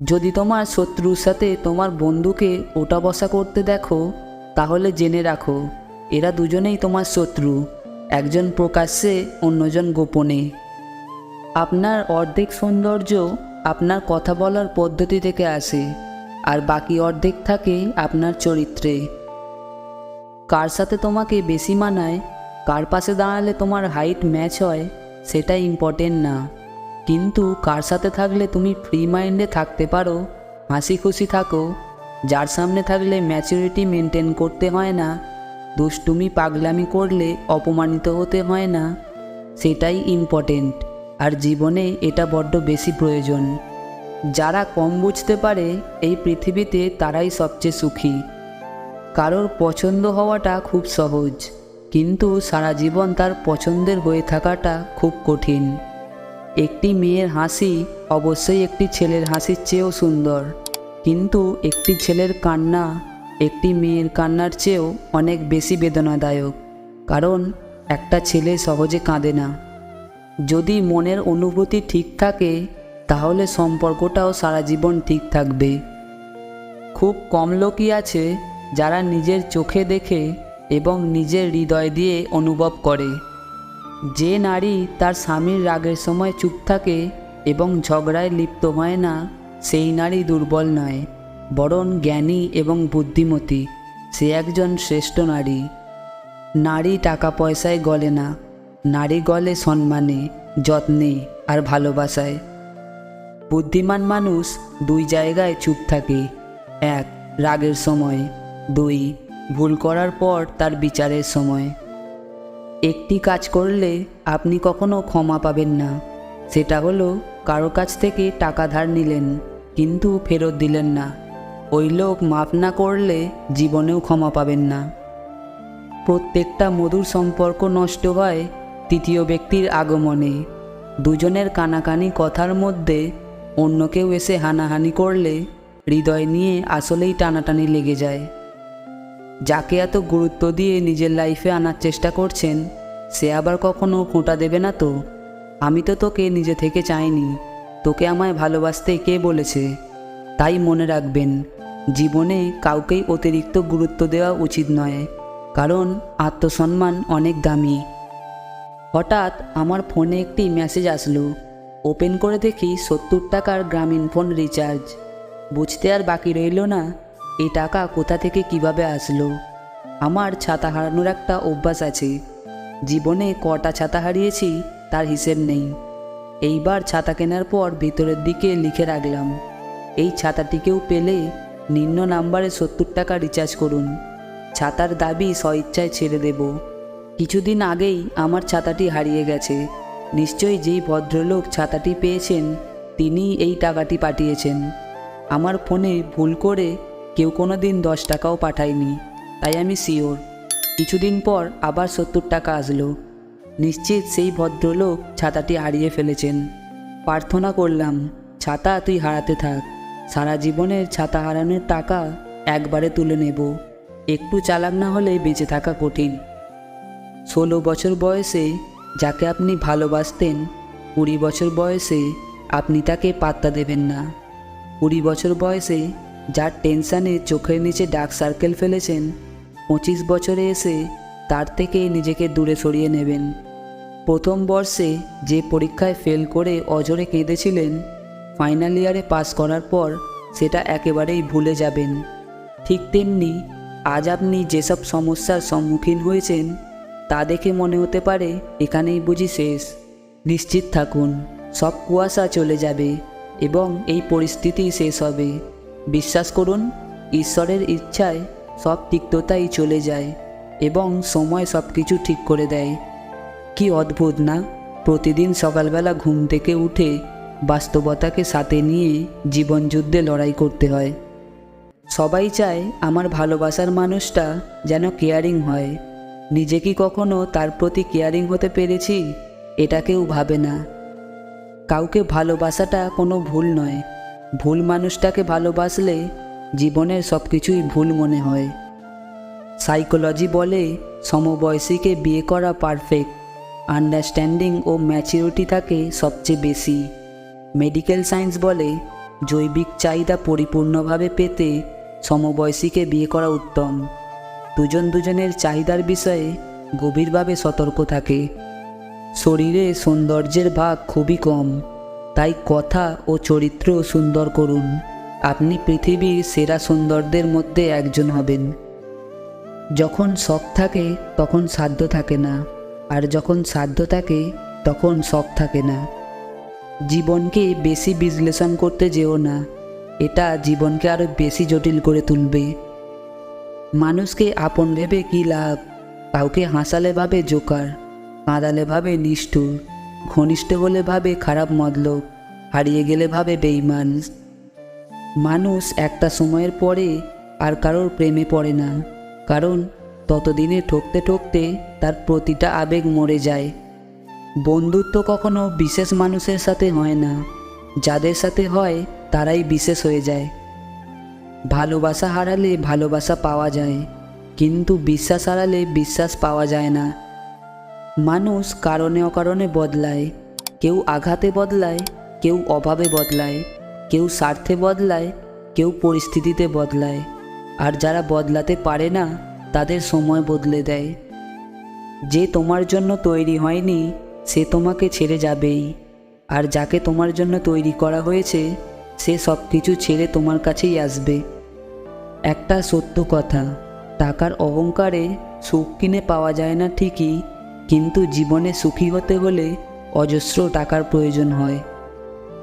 যদি তোমার শত্রুর সাথে তোমার বন্ধুকে ওটা বসা করতে দেখো, তাহলে জেনে রাখো, এরা দুজনেই তোমার শত্রু, একজন প্রকাশ্যে, অন্যজন গোপনে। আপনার অর্ধেক সৌন্দর্য আপনার কথা বলার পদ্ধতি থেকে আসে, আর বাকি অর্ধেক থাকে আপনার চরিত্রে। কার সাথে তোমাকে বেশি মানায়, কার পাশে দাঁড়ালে তোমার হাইট ম্যাচ হয়, সেটা ইম্পর্টেন্ট না। কিন্তু কার সাথে থাকলে তুমি ফ্রি মাইন্ডে থাকতে পারো? হাসি খুশি থাকো। যার সামনে থাকলে ম্যাচুরিটি মেনটেন করতে হয় না। দুষ্টুমি পাগলামি করলে অপমানিত হতে হয় না। সেটাই ইম্পর্টেন্ট আর জীবনে এটা বড্ড বেশি প্রয়োজন। যারা কম বুঝতে পারে, এই পৃথিবীতে তারাই সবচেয়ে সুখী। কারোর পছন্দ হওয়াটা খুব সহজ। কিন্তু সারা জীবন তার পছন্দের হয়ে থাকাটা খুব কঠিন। একটি মেয়ের হাসি অবশ্যই একটি ছেলের হাসির চেয়েও সুন্দর। কিন্তু একটি ছেলের কান্না একটি মেয়ের কান্নার চেয়েও অনেক বেশি বেদনাদায়ক। কারণ একটা ছেলে সহজে কাঁদে না। যদি মনের অনুভূতি ঠিক থাকে, তাহলে সম্পর্কটাও সারা জীবন ঠিক থাকবে। খুব কম লোকই আছে যারা নিজের চোখে দেখে এবং নিজের হৃদয় দিয়ে অনুভব করে। যে নারী তার স্বামীর রাগের সময় চুপ থাকে এবং ঝগড়ায় লিপ্ত হয় না, সেই নারী দুর্বল নয়, বরং জ্ঞানী এবং বুদ্ধিমতী। সে একজন শ্রেষ্ঠ নারী। নারী টাকা পয়সায় গলে না। নারী গলে সম্মানে, যত্নে আর ভালোবাসায়। বুদ্ধিমান মানুষ দুই জায়গায় চুপ থাকে। এক, রাগের সময়। দুই, ভুল করার পর তার বিচারের সময়। একটি কাজ করলে আপনি কখনো ক্ষমা পাবেন না। সেটা হলো, কারও কাছ থেকে টাকা ধার নিলেন, কিন্তু ফেরত দিলেন না। ওই লোক মাফ না করলে জীবনেও ক্ষমা পাবেন না। প্রত্যেকটা মধুর সম্পর্ক নষ্ট হয় তৃতীয় ব্যক্তির আগমনে। দুজনের কানাকানি কথার মধ্যে অন্য কেউ এসে হানাহানি করলে হৃদয় নিয়ে আসলেই টানাটানি লেগে যায়। যাকে এত গুরুত্ব দিয়ে নিজের লাইফে আনার চেষ্টা করছেন, সে আবার কখনো খোঁটা দেবে না তো? আমি তো তোকে নিজে থেকে চাইনি। তোকে আমায় ভালোবাসতে কে বলেছে? তাই মনে রাখবেন, জীবনে কাউকেই অতিরিক্ত গুরুত্ব দেওয়া উচিত নয়, কারণ আত্মসম্মান অনেক দামি। হঠাৎ আমার ফোনে একটি মেসেজ আসলো। ওপেন করে দেখি সত্তর টাকার গ্রামীণ ফোন রিচার্জ বুঝতে আর বাকি রইল না এই টাকা কোথা থেকে কীভাবে আসলো? আমার ছাতা হারানোর একটা অভ্যাস আছে। জীবনে কটা ছাতা হারিয়েছি, তার হিসেব নেই। এইবার ছাতা কেনার পর ভিতরের দিকে লিখে রাখলাম। এই ছাতাটিকেও পেলে নিম্ন নাম্বারে সত্তর টাকা রিচার্জ করুন। ছাতার দাবি স্বইচ্ছায় ছেড়ে দেব। কিছুদিন আগেই আমার ছাতাটি হারিয়ে গেছে। নিশ্চয়ই যেই ভদ্রলোক ছাতাটি পেয়েছেন তিনি এই টাকাটি পাঠিয়েছেন। আমার ফোনে ভুল করে কেউ কোনো দিন দশ টাকাও পাঠায়নি, তাই আমি শিওর কিছুদিন পর আবার সত্তর টাকা আসলো। নিশ্চিত সেই ভদ্রলোক ছাতাটি হারিয়ে ফেলেছেন। প্রার্থনা করলাম, ছাতা তুই হারাতে থাক। সারা জীবনের ছাতা হারানোর টাকা একবারে তুলে নেব। একটু চালাক না হলে বেঁচে থাকা কঠিন। ষোলো বছর বয়সে যাকে আপনি ভালোবাসতেন, কুড়ি বছর বয়সে আপনি তাকে পাত্তা দেবেন না। কুড়ি বছর বয়সে যার টেনশানে চোখের নিচে ডার্ক সার্কেল ফেলেছেন, পঁচিশ বছরে এসে তার থেকে নিজেকে দূরে সরিয়ে নেবেন। প্রথম বর্ষে যে পরীক্ষায় ফেল করে অজরে কেঁদেছিলেন, ফাইনাল ইয়ারে পাস করার পর সেটা একেবারেই ভুলে যাবেন। ঠিক তেমনি আজ আপনি যেসব সমস্যার সম্মুখীন হয়েছেন, তা দেখে মনে হতে পারে এখানেই বুঝি শেষ। নিশ্চিত থাকুন, সব কুয়াশা চলে যাবে এবং এই পরিস্থিতি শেষ হবে। বিশ্বাস করুন, ঈশ্বরের ইচ্ছায় সব তিক্ততাই চলে যায় এবং সময় সব কিছু ঠিক করে দেয়। কি অদ্ভুত না? প্রতিদিন সকালবেলা ঘুম থেকে উঠে বাস্তবতাকে সাথে নিয়ে জীবনযুদ্ধে লড়াই করতে হয়। সবাই চায় আমার ভালোবাসার মানুষটা যেন কেয়ারিং হয়। নিজে কি কখনো তার প্রতি কেয়ারিং হতে পেরেছি? এটা কেউ ভাবে না। কাউকে ভালোবাসাটা কোনো ভুল নয়। ভুল মানুষটাকে ভালোবাসলে জীবনের সব কিছুই ভুল মনে হয়। সাইকোলজি বলে সমবয়সীকে বিয়ে করা পারফেক্ট আন্ডারস্ট্যান্ডিং ও ম্যাচিউরিটি থাকে সবচেয়ে বেশি। মেডিকেল সায়েন্স বলে জৈবিক চাহিদা পরিপূর্ণভাবে পেতে সমবয়সীকে বিয়ে করা উত্তম। দুজন দুজনের চাহিদার বিষয়ে গভীরভাবে সতর্ক থাকে। শরীরে সৌন্দর্যের ভাগ খুবই কম। তাই কথা ও চরিত্র সুন্দর করুন। আপনি পৃথিবীর সেরা সুন্দরদের মধ্যে একজন হবেন। যখন শখ থাকে, তখন সাধ্য থাকে না। আর যখন সাধ্য থাকে, তখন শখ থাকে না। জীবনকে বেশি বিশ্লেষণ করতে যেও না। এটা জীবনকে আরও বেশি জটিল করে তুলবে। মানুষকে আপন ভেবে কী লাভ? কাউকে হাসালে ভাবে জোকার, কাঁদালে ভাবে নিষ্ঠুর। ঘনিষ্ঠ বলে ভাবে খারাপ মতলব, হারিয়ে গেলে ভাবে বেইমান মানুষ একটা সময়ের পরে আর কারোর প্রেমে পড়ে না, কারণ ততদিনে ঠকতে ঠকতে তার প্রতিটা আবেগ মরে যায়। বন্ধুত্ব কখনো বিশেষ মানুষের সাথে হয় না, যাদের সাথে হয় তারাই বিশেষ হয়ে যায়। ভালোবাসা হারালে ভালোবাসা পাওয়া যায়, কিন্তু বিশ্বাস হারালে বিশ্বাস পাওয়া যায় না। মানুষ কারণে অকারণে বদলায়। কেউ আঘাতে বদলায়, কেউ অভাবে বদলায়, কেউ স্বার্থে বদলায়, কেউ পরিস্থিতিতে বদলায়। আর যারা বদলাতে পারে না, তাদের সময় বদলে দেয়। যে তোমার জন্য তৈরি হয়নি, সে তোমাকে ছেড়ে যাবেই। আর যাকে তোমার জন্য তৈরি করা হয়েছে, সে সব কিছু ছেড়ে তোমার কাছেই আসবে। একটা সত্য কথা, টাকার অহংকারে সুখ কিনে পাওয়া যায় না ঠিকই কিন্তু জীবনে সুখী হতে হলে অজস্র টাকার প্রয়োজন হয়।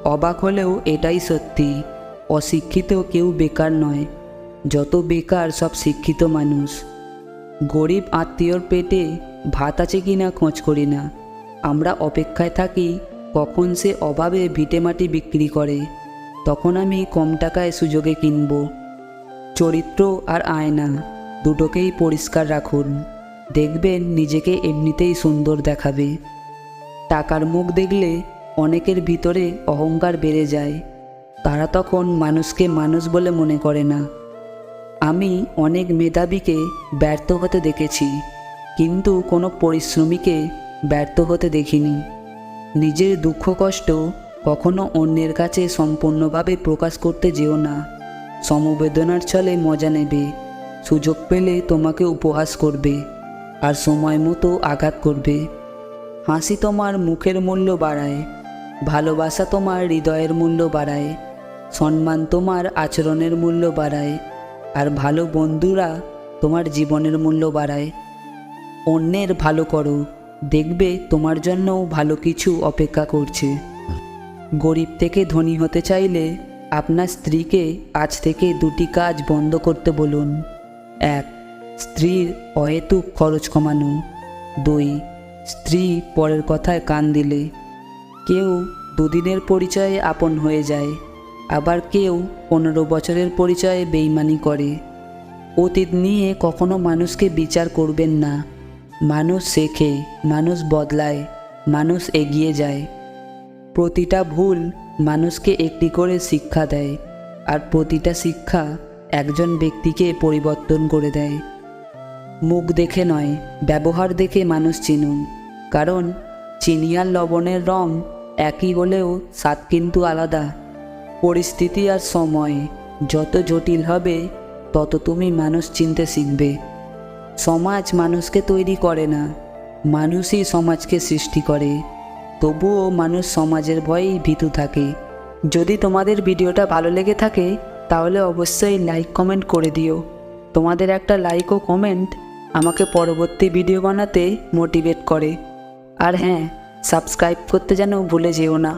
অবাক হলেও এটাই সত্যি, অশিক্ষিত কেউ বেকার নয়, যত বেকার সব শিক্ষিত মানুষ। গরিব আত্মীয়র পেটে ভাত আছে কি না খোঁজ করি না। আমরা অপেক্ষায় থাকি কখন সে অভাবে ভিটেমাটি বিক্রি করে, তখন আমি কম টাকায় সুযোগে কিনব। চরিত্র আর আয়না, দুটোকেই পরিষ্কার রাখুন। দেখবেন নিজেকে এমনিতেই সুন্দর দেখাবে। টাকার মুখ দেখলে অনেকের ভিতরে অহংকার বেড়ে যায়। তারা তখন মানুষকে মানুষ বলে মনে করে না। আমি অনেক মেধাবীকে ব্যর্থ হতে দেখেছি, কিন্তু কোনো পরিশ্রমীকে ব্যর্থ হতে দেখিনি। নিজের দুঃখ কষ্ট কখনো অন্যের কাছে সম্পূর্ণভাবে প্রকাশ করতে যেও না। সমবেদনার ছলে মজা নেবে, সুযোগ পেলে তোমাকে উপহাস করবে। আর সময় মতো আঘাত করবে। হাসি তোমার মুখের মূল্য বাড়ায়, ভালোবাসা তোমার হৃদয়ের মূল্য বাড়ায়, সম্মান তোমার আচরণের মূল্য বাড়ায়, আর ভালো বন্ধুরা তোমার জীবনের মূল্য বাড়ায়। অন্যের ভালো করো, দেখবে তোমার জন্যও ভালো কিছু অপেক্ষা করছে। গরিব থেকে ধনী হতে চাইলে আপনার স্ত্রীকে আজ থেকে দুটি কাজ বন্ধ করতে বলুন। এক স্ত্রীর অহেতুক খরচ কমানো। দুই, স্ত্রী পরের কথায় কান দিলে। কেউ দুদিনের পরিচয়ে আপন হয়ে যায়, আবার কেউ পনেরো বছরের পরিচয়ে বেইমানি করে। অতীত নিয়ে কখনো মানুষকে বিচার করবেন না। মানুষ শেখে, মানুষ বদলায়, মানুষ এগিয়ে যায়। প্রতিটা ভুল মানুষকে একটি করে শিক্ষা দেয়, আর প্রতিটা শিক্ষা একজন ব্যক্তিকে পরিবর্তন করে দেয়। মুখ দেখে নয়, ব্যবহার দেখে মানুষ চিনুন। কারণ চিনি আর লবণের রং একই হলেও স্বাদ কিন্তু আলাদা। পরিস্থিতি আর সময় যত জটিল হবে, তত তুমি মানুষ চিনতে শিখবে। সমাজ মানুষকে তৈরি করে না, মানুষই সমাজকে সৃষ্টি করে। তবুও মানুষ সমাজের ভয়েই ভীতু থাকে। যদি তোমাদের ভিডিওটা ভালো লেগে থাকে, তাহলে অবশ্যই লাইক কমেন্ট করে দিও। তোমাদের একটা লাইক ও কমেন্ট আমাকে পরবর্তী ভিডিও বানাতে মোটিভেট করে। আর হ্যাঁ সাবস্ক্রাইব করতে যেন ভুলে যেও না।